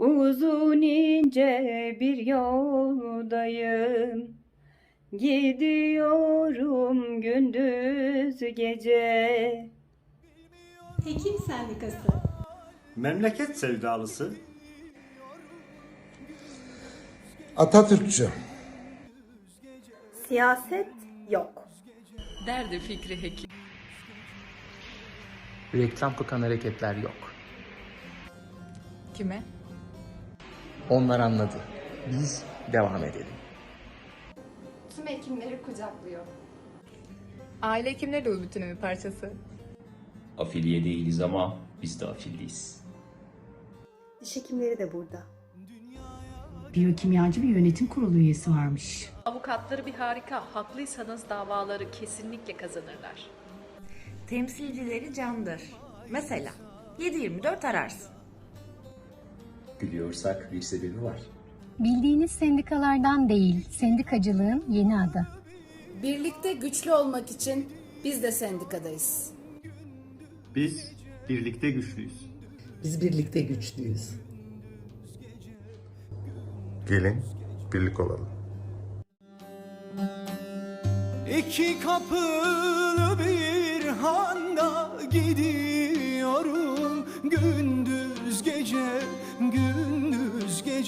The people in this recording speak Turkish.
Uzun ince bir yoldayım. Gidiyorum gündüz gece. Hekim Sendikası Memleket sevdalısı, Atatürkçü. Siyaset yok. Derdi Fikri Hekim. Reklam kokan hareketler yok. Kime? Onlar anladı. Biz devam edelim. tüm hekimleri kucaklıyor. Aile hekimleri de bu bütünün bir parçası. Afiliye değiliz ama biz de afilliyiz. Diş hekimleri de burada. Biyokimyacı bir yönetim kurulu üyesi varmış. Avukatları bir harika. Haklıysanız davaları kesinlikle kazanırlar. Temsilcileri candır. Mesela 7-24 ararsın. Gülüyorsak bir sebebi var. Bildiğiniz sendikalardan değil, sendikacılığın yeni adı. Birlikte güçlü olmak için biz de sendikadayız. biz birlikte güçlüyüz. Biz birlikte güçlüyüz. Gelin birlik olalım. İki kapılı bir handa gidiyorum gündüz gece gündüz